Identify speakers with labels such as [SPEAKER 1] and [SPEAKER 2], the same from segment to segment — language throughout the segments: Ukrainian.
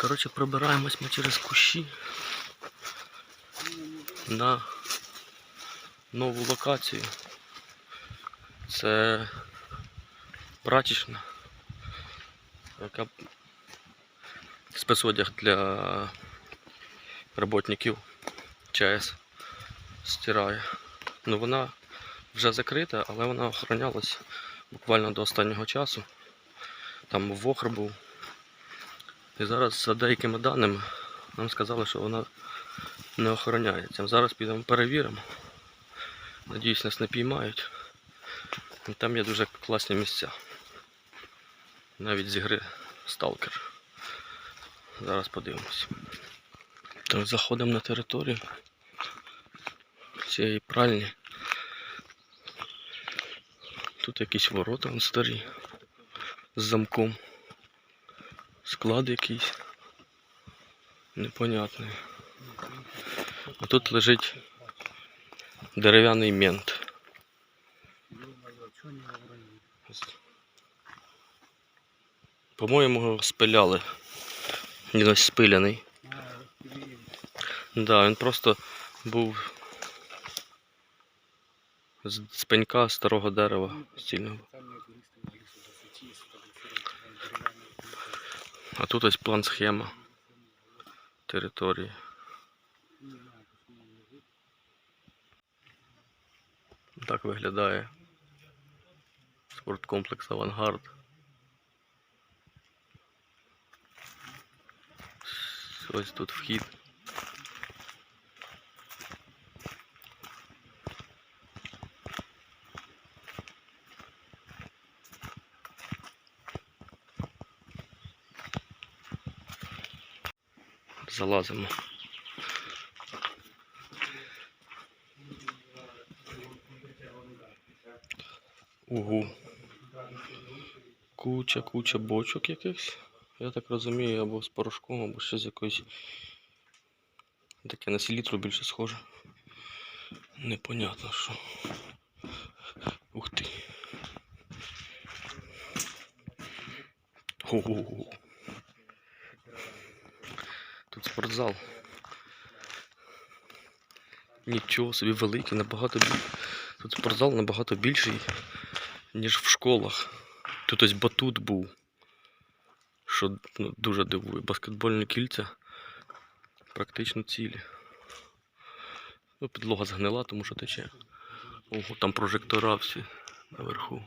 [SPEAKER 1] Коротше, пробираємось ми через кущі на нову локацію. Це прачечна, яка спецодяг для роботників ЧАЕС стирає. Ну вона вже закрита, але вона охоронялась буквально до останнього часу. Там вохр був. І зараз за деякими даними нам сказали, що вона не охороняється. Зараз підемо перевіримо. Надіюсь, нас не піймають. Там є дуже класні місця. Навіть з ігри Stalker. Зараз подивимось. Так, заходимо на територію цієї пральні. Тут якісь ворота старі з замком. Склад якийсь. Непонятний. А тут лежить дерев'яний мент. По-моєму, його спиляли. Він ось спиляний. Да, він просто був з пенька старого дерева стільного. А тут ось план схема території. Так виглядає спорткомплекс Авангард. Ось тут вхід. Залазимо. Угу. Куча, куча бочок якихось. Я так розумію, або з порошком, або ще з якоюсь. Таке на селітру більше схоже. Непонятно що. Ух ти. Ого. Тут спортзал. Нічого собі великий, набагато більший. Тут спортзал набагато більший, ніж в школах. Тут ось батут був. Що ну, дуже дивує. Баскетбольні кільця практично цілі. Ну, підлога згнила, тому що тече. Ого, там прожектора всі наверху.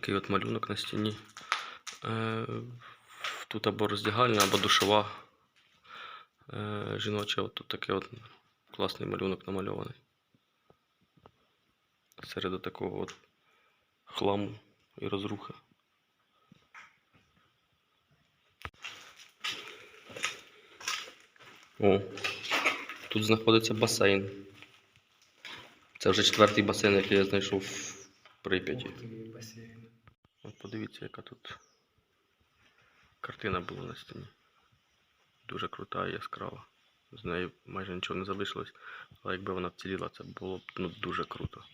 [SPEAKER 1] Такий от малюнок на стіні. Е, тут або роздягальня, або душова е, жіноча. От тут такий от класний малюнок намальований. Серед такого от хламу і розрухи. О, тут знаходиться басейн. Це вже четвертий басейн, який я знайшов в Прип'яті. Подивіться, яка тут картина була на стіні. Дуже крута і яскрава. З неї майже нічого не залишилось, але якби вона вціліла, це було б ну, дуже круто.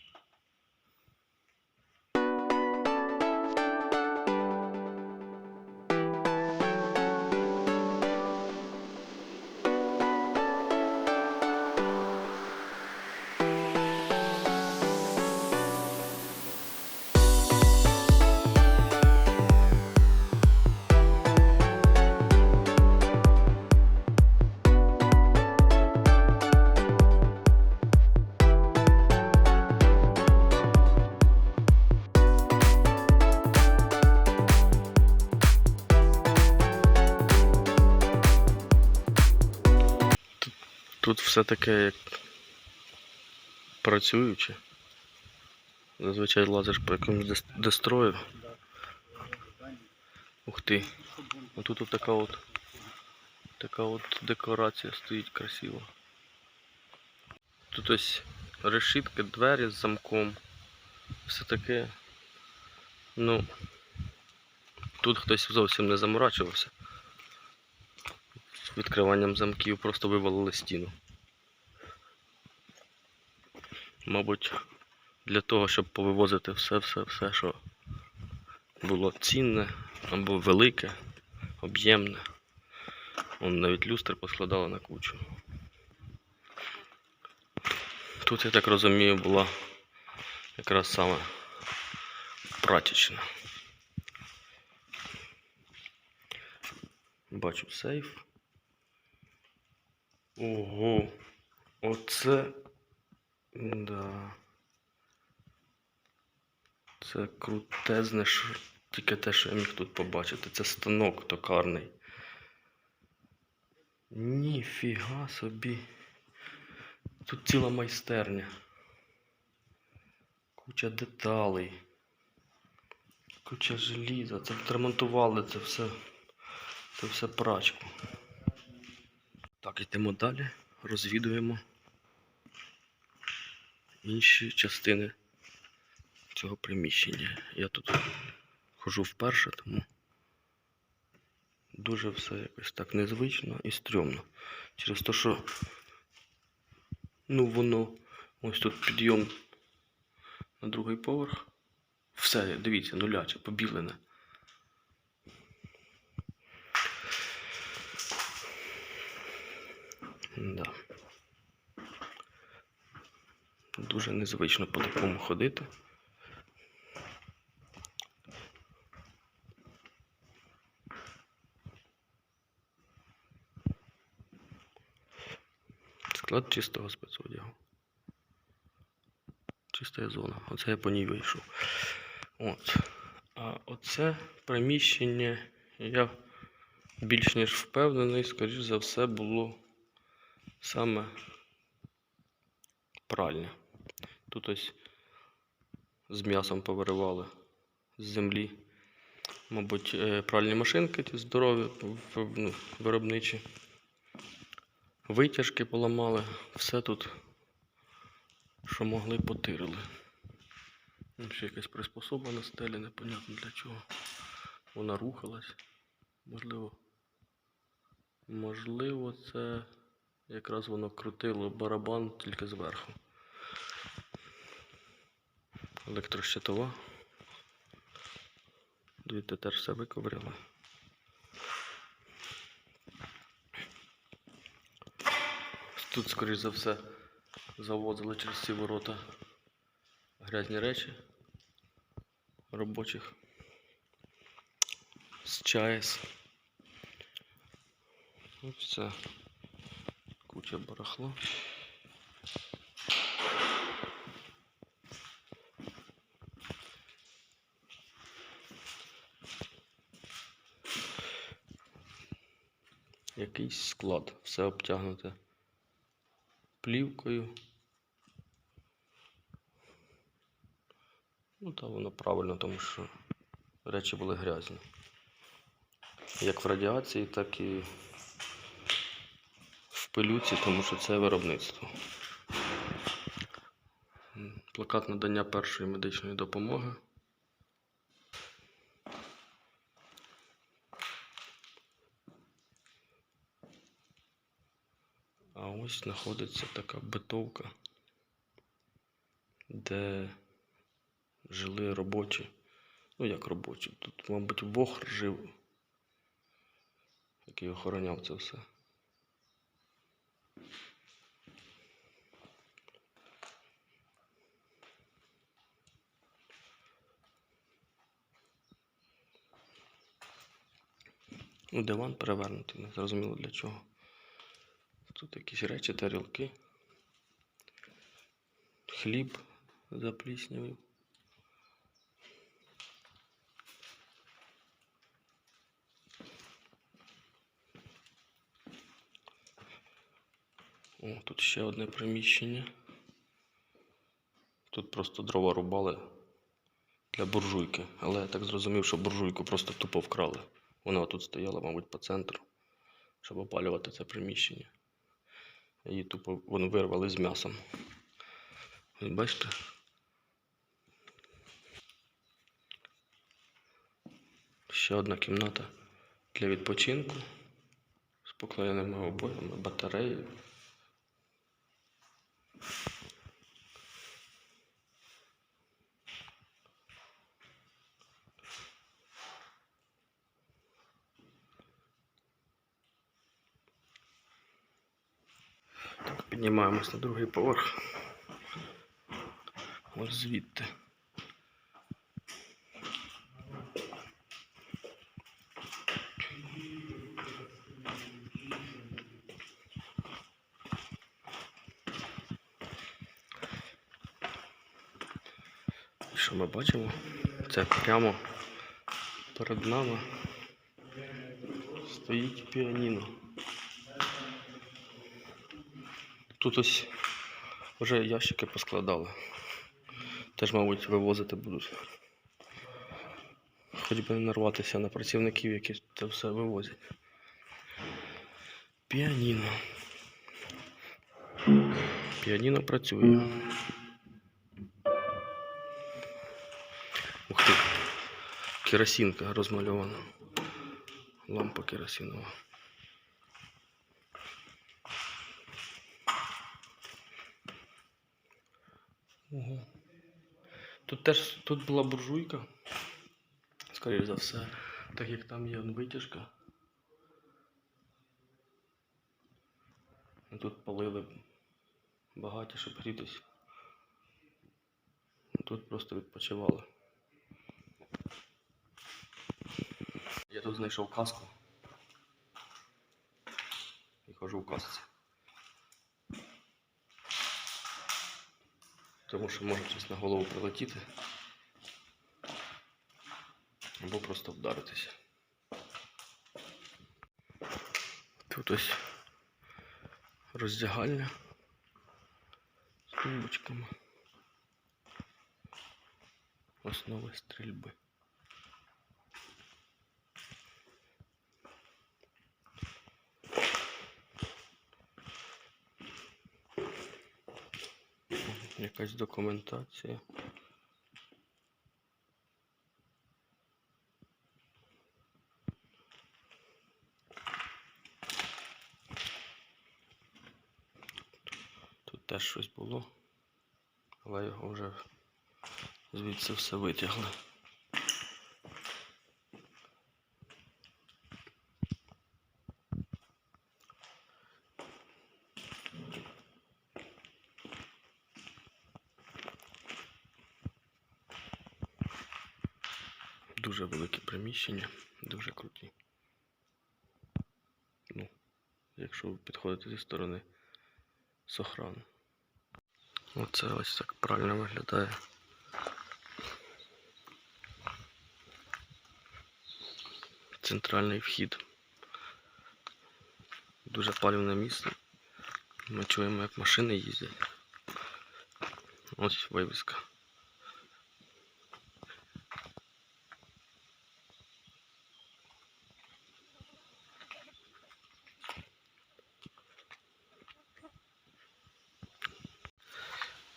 [SPEAKER 1] Тут все таке як працююче. Зазвичай лазиш по якомусь дес- дестрою. Ух ти. А тут от така от така от декорація стоїть красиво. Тут ось решітки, двері з замком. Все таке. Ну, Тут хтось зовсім не заморачувався. Відкриванням замків просто вивалили стіну. Мабуть, для того, щоб повивозити все, все, все, що було цінне або велике, об'ємне. Вон навіть люстри поскладали на кучу. Тут, я так розумію, була якраз саме прачечна. Бачу сейф. Ого, оце. Да. Це крутезне, що тільки те, що я міг тут побачити. Це станок токарний. Ніфіга собі. Тут ціла майстерня. Куча деталей. Куча желіза. Це відремонтували це все. Це все прачку. Так, йдемо далі. Розвідуємо інші частини цього приміщення. Я тут хожу вперше, тому дуже все якось так незвично і стрьомно. Через те, що ну воно ось тут підйом на другий поверх. Все, дивіться, нуляче, побілене. Да. Дуже незвично по такому ходити. Склад чистого спецодягу. Чиста зона. Оце я по ній вийшов. От. А оце приміщення, я більш ніж впевнений, скоріш за все, було саме пральня. Тут ось з м'ясом повиривали з землі. Мабуть, е, пральні машинки ті здорові, ну, виробничі. Витяжки поламали, все тут, що могли, потирили. Ну, Ще якась приспособа на стелі, непонятно для чого. Вона рухалась. Можливо. Можливо, це якраз воно крутило барабан тільки зверху. Електрощитова. Дивіться, теж все виковрили. Тут, скоріш за все, завозили через ці ворота грязні речі робочих з ЧАЕС. Ось це куча барахла. Якийсь склад, все обтягнуте плівкою. Ну, та воно правильно, тому що речі були грязні. Як в радіації, так і пилюці, тому що це виробництво. Плакат надання першої медичної допомоги. А ось знаходиться така битовка, де жили робочі. Ну, як робочі. Тут, мабуть, Бог жив, який охороняв це все. Ну, диван перевернутий, не зрозуміло для чого. Тут якісь речі, тарілки. Хліб запліснявий. О, тут ще одне приміщення. Тут просто дрова рубали для буржуйки. Але я так зрозумів, що буржуйку просто тупо вкрали. Вона тут стояла, мабуть, по центру, щоб опалювати це приміщення. Її тупо вони вирвали з м'ясом. Ось бачите? Ще одна кімната для відпочинку з поклеєними обоями, батареєю. Так, піднімаємось на другий поверх. Ось звідти. Що ми бачимо? Це прямо перед нами стоїть піаніно. Тут ось вже ящики поскладали. Теж, мабуть, вивозити будуть. Хоч би не нарватися на працівників, які це все вивозять. Піаніно. Піаніно працює. Ух ти. Керосинка розмальована. Лампа керосинова. Ого. Тут теж тут була буржуйка. Скоріше за все, так як там є витяжка. Тут палили багаті, щоб грітись. Тут просто відпочивали. Я тут знайшов каску. І хожу в касці. Тому що може щось на голову прилетіти. Або просто вдаритися. Тут ось роздягальня з тумбочками. Основи стрільби. Якась документація. Тут теж щось було, але його вже звідси все витягли. Дуже велике приміщення, дуже круті. Ну, якщо ви підходите зі сторони Сохрану. Оце ось так правильно виглядає. Центральний вхід. Дуже палівне місце. Ми чуємо, як машини їздять. Ось вивіска.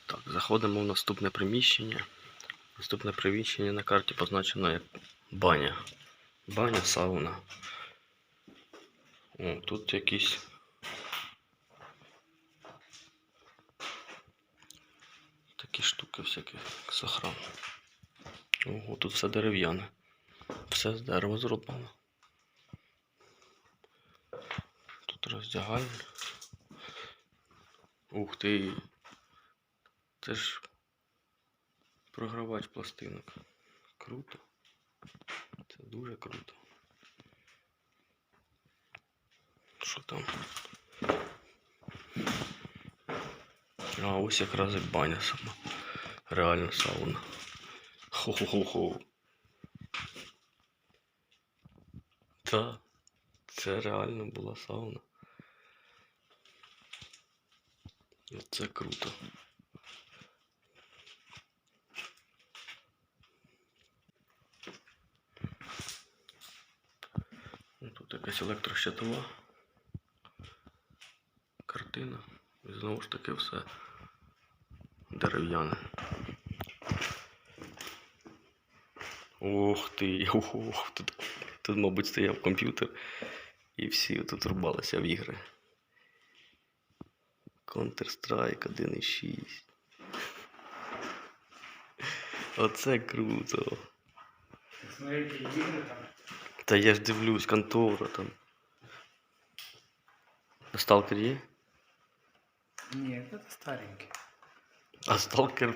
[SPEAKER 1] Так, заходимо в наступне приміщення. Наступне приміщення на карті позначено як баня. Баня, сауна. О, тут якісь. Такі штуки всякі, як сохран. Ого, тут все дерев'яне. Все з дерева зроблено. Тут роздягальня. Ух ти. Це ж програвач пластинок. Круто. Це дуже круто. Що там? А ось якраз і баня сама. Реальна сауна. Хо-хо-хо-хо. Та, це реально була сауна. Це круто. Ну, Тут якась електрощитова картина. І знову ж таки все дерев'яне. Ох ти, ох, тут, тут, мабуть, стояв комп'ютер, і всі тут рубалися в ігри. Counter-Strike 1.6. Оце круто.
[SPEAKER 2] Смотри, які ігри там.
[SPEAKER 1] Та я ж дивлюсь, контора там. Сталкер є?
[SPEAKER 2] Ні, це старенький.
[SPEAKER 1] А сталкер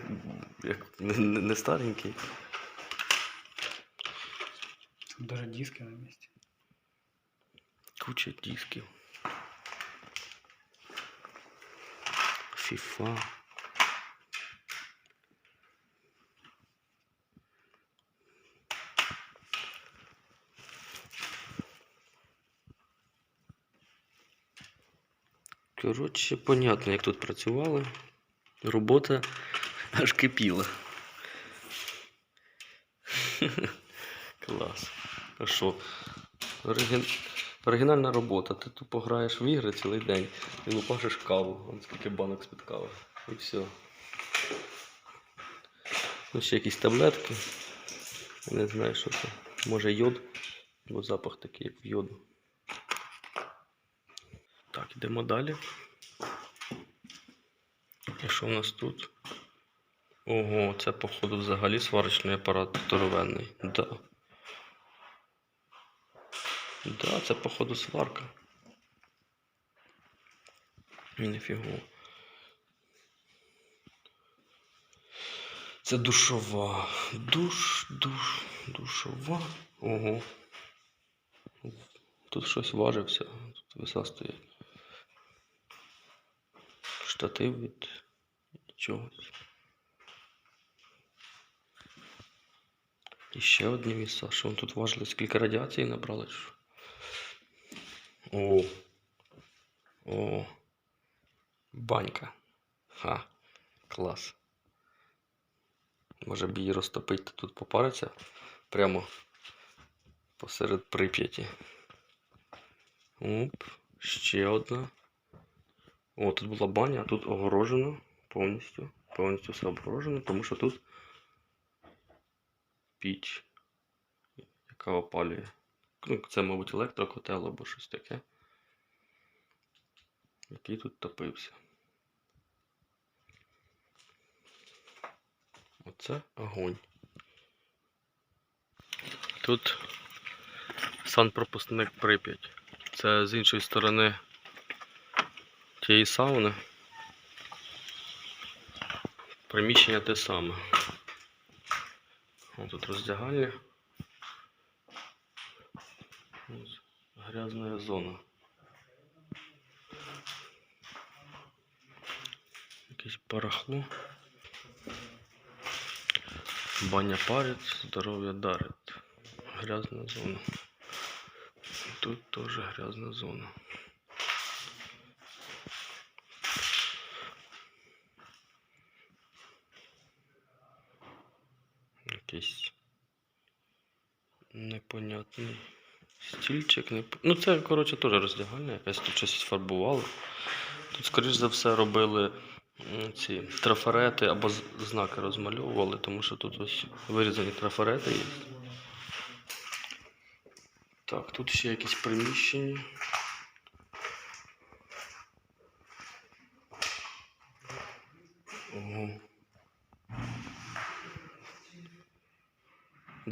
[SPEAKER 1] як, не, не не старенький.
[SPEAKER 2] Там даже диски на місці.
[SPEAKER 1] Куча дисків. Фіфа. Коротше, понятно, як тут працювали. Робота аж кипіла. Клас. А що? Оригін... Оригінальна робота. Ти тупо граєш в ігри цілий день і лупашиш каву. Вон скільки банок з-під кави. І все. Ну, ще якісь таблетки. Не знаю, що це. Може йод, бо запах такий, як в йоду. Йдемо далі. І що в нас тут? Ого, це, походу, взагалі сварочний апарат здоровенний. Да. Да, це походу сварка. Ніфіго. Це душова. Душ, душ, душова. Ого. Тут щось важився. Тут веса стоять. Штатив від чогось. І ще одні віса. Що вони тут важили? Скільки радіації набрали? О. О. Банька. Ха. Клас. Може б її розтопити та тут попариться прямо посеред Прип'яті. Оп. Ще одна. О, тут була баня, а тут огорожено повністю. Повністю все обгорожено, тому що тут піч, яка опалює. Ну, це, мабуть, електрокотел або щось таке. Який тут топився. Оце огонь. Тут санпропускник Прип'ять. Це з іншої сторони тієї сауни. Приміщення те саме. Ось тут роздягальня. Ось грязная зона. Якесь барахло. Баня парить, здоров'я дарить. Грязна зона. Тут тоже грязна зона. Якийсь непонятний стільчик. Не... Ну це, коротше, теж роздягальня, якась тут щось фарбували. Тут, скоріш за все, робили ці трафарети або знаки розмальовували, тому що тут ось вирізані трафарети є. Так, тут ще якісь приміщення.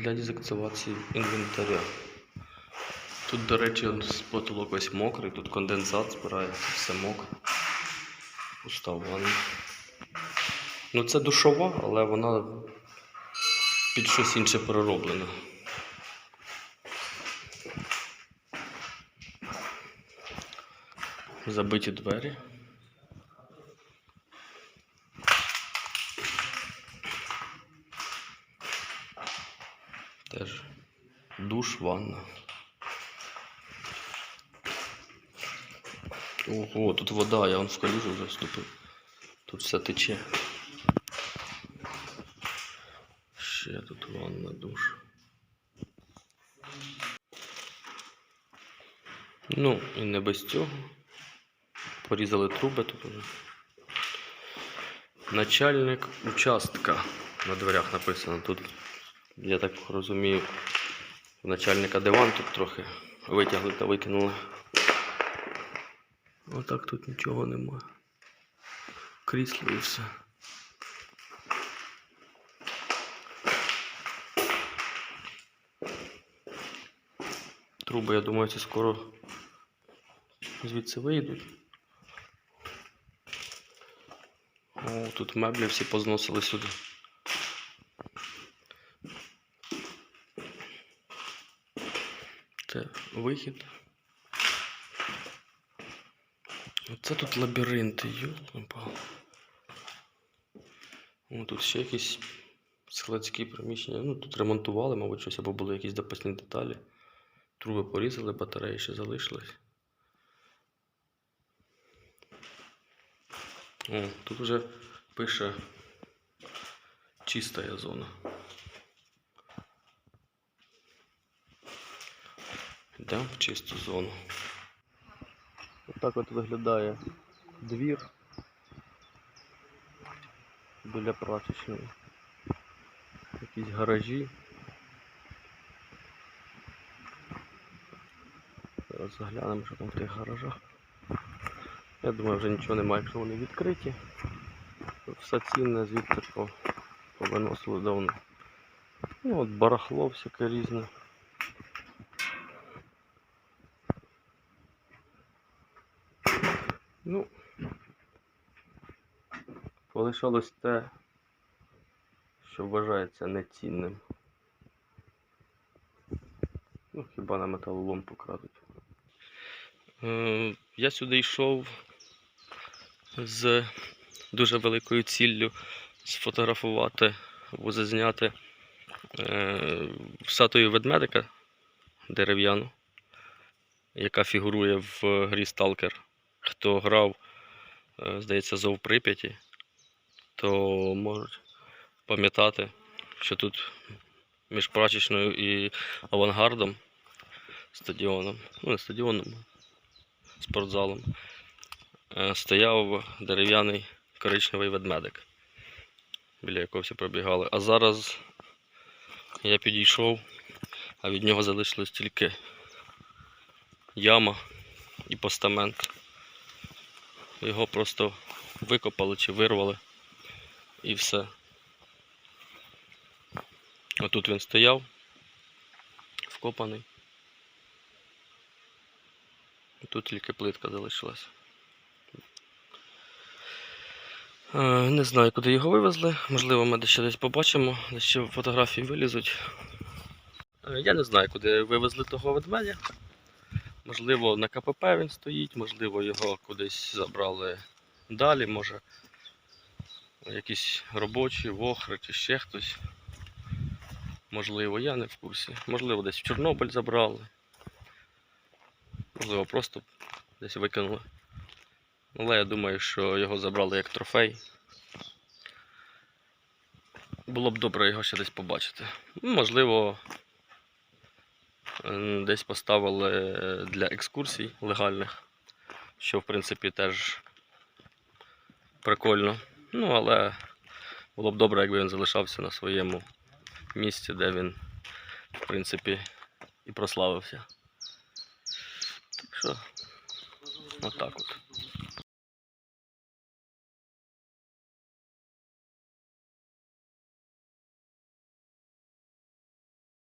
[SPEAKER 1] Для дезактивації інвентаря. Тут, до речі, потолок весь мокрий, тут конденсат збирається, все мокре. Пуста ванна. Ну це душова, але вона під щось інше перероблена. Забиті двері. Душ, ванна. Ого, тут вода, я вон в калюжу вже вступив. Тут все тече. Ще тут ванна, душ. Ну, і не без цього. Порізали труби тут уже. Начальник участка на дверях написано. Тут Я так розумію, начальника диван тут трохи витягли та викинули. Отак тут нічого немає. Крісло і все. Труби, я думаю, це скоро звідси вийдуть. О, тут меблі всі позносили сюди. Це вихід. Оце тут лабіринти, йолопал. О, тут ще якісь складські приміщення. Ну, тут ремонтували, мабуть, щось або були якісь запасні деталі. Труби порізали, батареї ще залишились. О, тут вже пише чистая зона. Йдемо в чисту зону. Отак от виглядає двір біля прачечної. Якісь гаражі. Зараз заглянемо, що там в тих гаражах. Я думаю, вже нічого немає, якщо вони відкриті. Все цінне звідти повиносили давно. Ну от барахло всяке різне. Ну, полишалось те, що вважається нецінним. Ну, хіба на металолом покрадуть. Е, я сюди йшов з дуже великою ціллю сфотографувати або зазняти е, статую ведмедика дерев'яну, яка фігурує в грі Сталкер. Хто грав, е, здається, Зов Прип'яті, то можуть пам'ятати, що тут між прачечною і авангардом стадіоном, ну не стадіоном, спортзалом, е, стояв дерев'яний коричневий ведмедик, біля якого всі пробігали. А зараз я підійшов, а від нього залишилось тільки яма і постамент. Його просто викопали чи вирвали і все. Отут він стояв, вкопаний. Тут тільки плитка залишилась. Е, Не знаю, куди його вивезли. Можливо, ми ще десь побачимо, десь ще фотографії вилізуть. Е, Я не знаю, куди вивезли того ведмедя. Можливо, на КПП він стоїть, можливо, його кудись забрали далі, може якісь робочі, вохри чи ще хтось. Можливо, я не в курсі. Можливо, десь в Чорнобиль забрали. Можливо, просто десь викинули. Але я думаю, що його забрали як трофей. Було б добре його ще десь побачити. Ну, Можливо, десь поставили для екскурсій легальних, що в принципі теж прикольно. Ну, але було б добре, якби він залишався на своєму місці, де він, в принципі, і прославився. Так що, отак от.